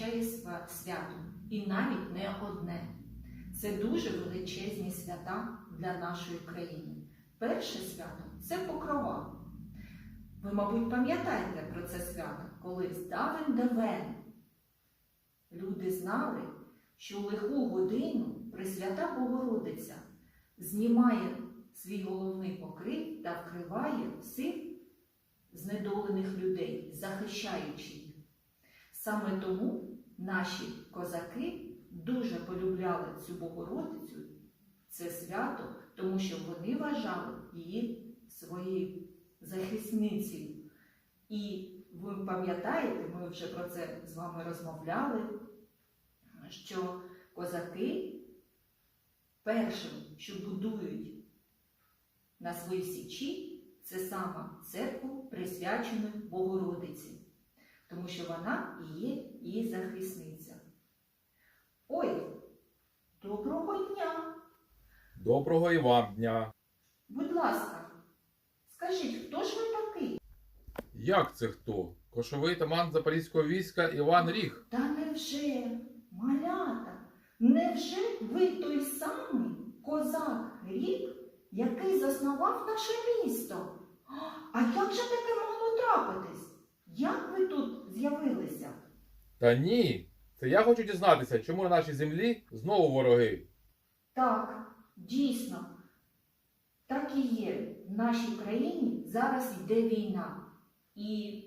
означає свято, і навіть не одне. Це дуже величезні свята для нашої країни. Перше свято це покрова. Ви, мабуть, пам'ятаєте про це свято, коли з давен давен люди знали, що у лиху годину Пресвята Богородиця знімає свій головний покрив та вкриває всіх знедолених людей, захищаючи їх. Саме тому наші козаки дуже полюбляли цю Богородицю, це свято, тому що вони вважали її своєю захисницею. І ви пам'ятаєте, ми вже про це з вами розмовляли, що козаки першим, що будують на своїй січі, це саме церкву, присвячену Богородиці, тому що вона і є її захисниця. Ой, доброго дня! Доброго і вам дня. Будь ласка, скажіть, хто ж ви такий? Як це хто? Кошовий таман запорізького війська Іван Ріг. Та невже, малята, невже ви той самий козак рік, який заснував наше місто? А як же таке могло трапитись? Як ви тут з'явилися? Та ні. Це я хочу дізнатися, чому на нашій землі знову вороги. Так, дійсно, так і є. В нашій країні зараз йде війна. І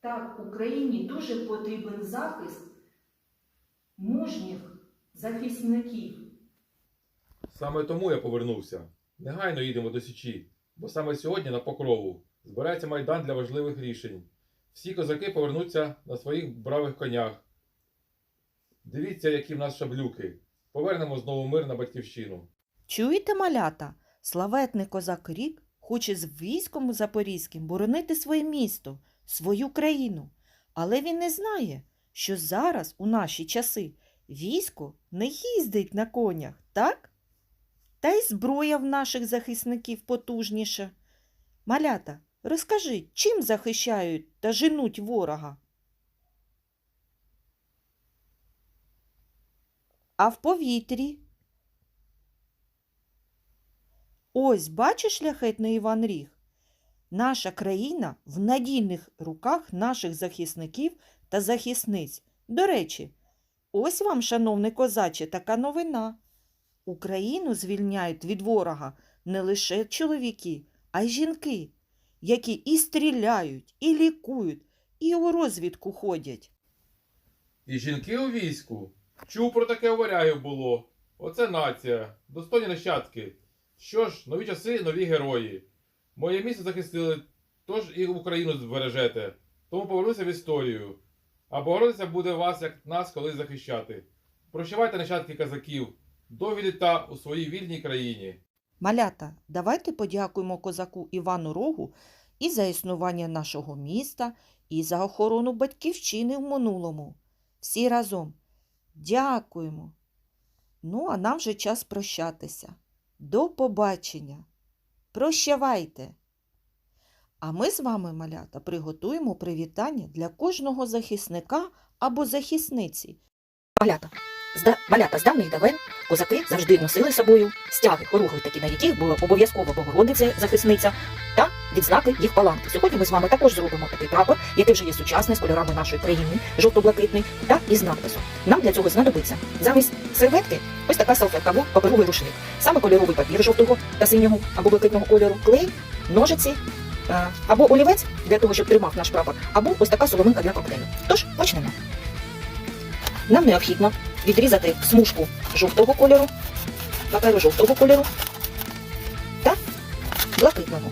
так, Україні дуже потрібен захист мужніх захисників. Саме тому я повернувся. Негайно їдемо до Січі, бо саме сьогодні на покрову збирається майдан для важливих рішень. Всі козаки повернуться на своїх бравих конях. Дивіться, які в нас шаблюки. Повернемо знову мир на батьківщину. Чуєте, малята? Славетний козак Рік хоче з військом запорізьким боронити своє місто, свою країну. Але він не знає, що зараз, у наші часи, військо не їздить на конях, так? Та й зброя в наших захисників потужніша. Малята, розкажи, чим захищають та женуть ворога? А в повітрі? Ось бачиш, шляхетний Іван Ріг? Наша країна в надійних руках наших захисників та захисниць. До речі, ось вам, шановний козаче, така новина. Україну звільняють від ворога не лише чоловіки, а й жінки, які і стріляють, і лікують, і у розвідку ходять. І жінки у війську. Чув про таке у варягів було. Оце нація, достойні нащадки. Що ж, нові часи, нові герої. Моє місто захистили, тож і Україну збережете. Тому повернуся в історію. А Богородиця буде вас, як нас, колись захищати. Прощавайте нащадки казаків, довгі літа у своїй вільній країні. Малята, давайте подякуємо козаку Івану Рогу і за існування нашого міста, і за охорону батьківщини в минулому. Всі разом. Дякуємо. Ну, а нам вже час прощатися. До побачення. Прощавайте. А ми з вами, малята, приготуємо привітання для кожного захисника або захисниці. Малята. Малята з давних давен козаки завжди носили з собою стяги, хоругви такі, на яких була обов'язково Богородиця, захисниця та відзнаки їх паланки. Сьогодні ми з вами також зробимо такий прапор, який вже є сучасний з кольорами нашої країни, жовто-блакитний, та із надписом. Нам для цього знадобиться замість серветки ось така салфетка або паперовий рушник, саме кольоровий папір жовтого та синього або блакитного кольору, клей, ножиці. е, Або олівець для того, щоб тримав наш прапор, або ось така соломинка для коктейлю. Тож почнемо. Нам необхідно відрізати смужку жовтого кольору, паперу жовтого кольору та блакитного.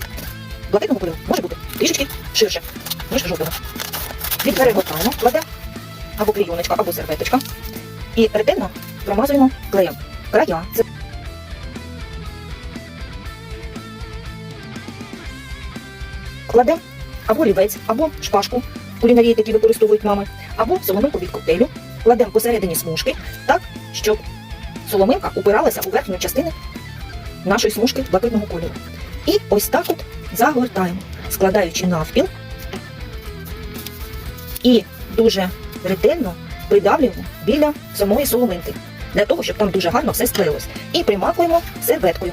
Блакитного кольору може бути трішечки ширше, ніж жовтого. Відперегортаємо, кладемо або клейоночка, або серветочка. І ретельно промазуємо клеєм. Края. Кладемо або олівець, або шпажку кулінарії, які використовують мами, або соломинку від коктейлю кладемо посередині смужки так, щоб соломинка упиралася у верхню частину нашої смужки блакитного кольору. І ось так от загортаємо, складаючи навпіл і дуже ретельно придавлюємо біля самої соломинки, для того, щоб там дуже гарно все склеїлось. І примакуємо серветкою,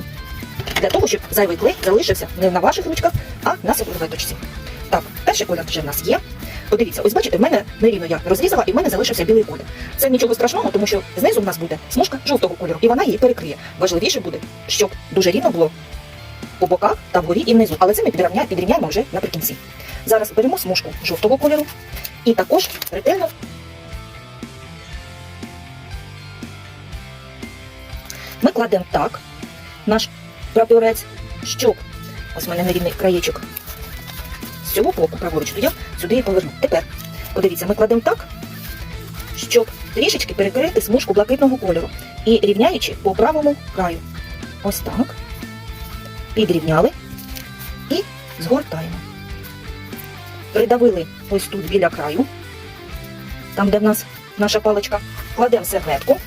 для того, щоб зайвий клей залишився не на ваших ручках, а на серветочці. Так, перший колір вже в нас є. Подивіться, ось бачите, в мене нерівно я розрізала, і в мене залишився білий колір. Це нічого страшного, тому що знизу в нас буде смужка жовтого кольору, і вона її перекриє. Важливіше буде, щоб дуже рівно було по боках та вгорі і внизу. Але це ми підрівняємо, вже наприкінці. Зараз беремо смужку жовтого кольору і також ретельно ми кладемо так наш прапорець, щоб ось в мене нерівний краєчок цього боку праворуч, то я сюди і поверну. Тепер подивіться, ми кладемо так, щоб трішечки перекрити смужку блакитного кольору і рівняючи по правому краю. Ось так. Підрівняли і згортаємо. Придавили ось тут біля краю, там, де в нас наша паличка, кладемо серветку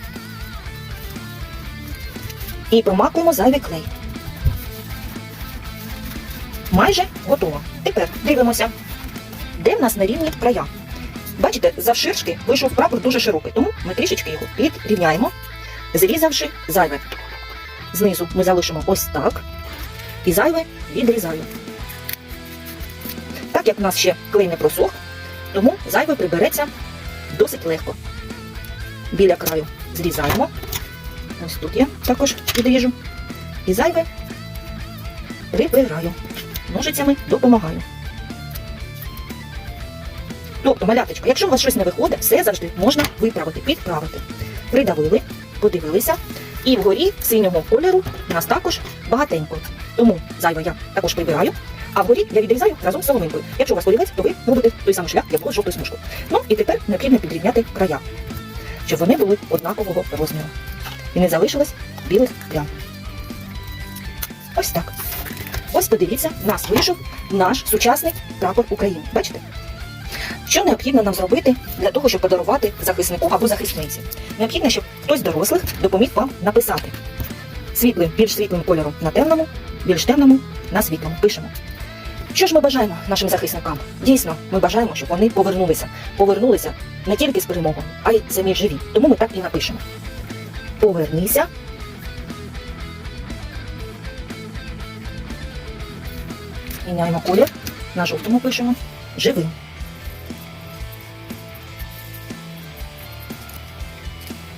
і промакуємо зайвий клей. Майже готово. Тепер дивимося, де в нас нерівні края. Бачите, завширшки вийшов прапор дуже широкий, тому ми трішечки його підрівняємо, зрізавши зайве. Знизу ми залишимо ось так. І зайве відрізаю. Так як в нас ще клей не просох, тому зайве прибереться досить легко. Біля краю зрізаємо. Ось тут я також відріжу. І зайве прибираю. Ножицями допомагаю. Тобто, маляточка, якщо у вас щось не виходить, все завжди можна виправити, підправити. Придавили, подивилися. І вгорі синього кольору у нас також багатенько. Тому зайве я також прибираю, а вгорі я відрізаю разом з соломинкою. Якщо у вас олівець, то ви робите той самий шлях, як було з жовтою. Ну і тепер необхідно підрівняти края, щоб вони були однакового розміру. І не залишилось білих плям. Ось так. Ось подивіться, нас вийшов наш сучасний прапор України. Бачите? Що необхідно нам зробити для того, щоб подарувати захиснику або захисниці? Необхідно, щоб хтось дорослих допоміг вам написати світлим, більш світлим кольором на темному, більш темному на світлому. Пишемо. Що ж ми бажаємо нашим захисникам? Дійсно, ми бажаємо, щоб вони повернулися. Повернулися не тільки з перемогою, а й самі живі. Тому ми так і напишемо. Повернися. Міняємо колір. На жовтому пишемо. Живим.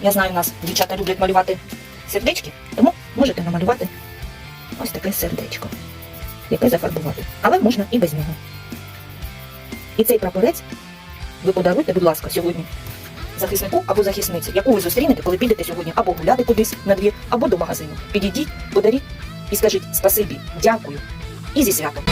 Я знаю, у нас дівчата люблять малювати сердечки, тому можете намалювати ось таке сердечко, яке зафарбувати. Але можна і без нього. І цей прапорець ви подаруйте, будь ласка, сьогодні захиснику або захисниці, яку ви зустрінете, коли підете сьогодні або гуляти кудись на двір, або до магазину. Підійдіть, подаріть і скажіть спасибі, дякую і зі святом.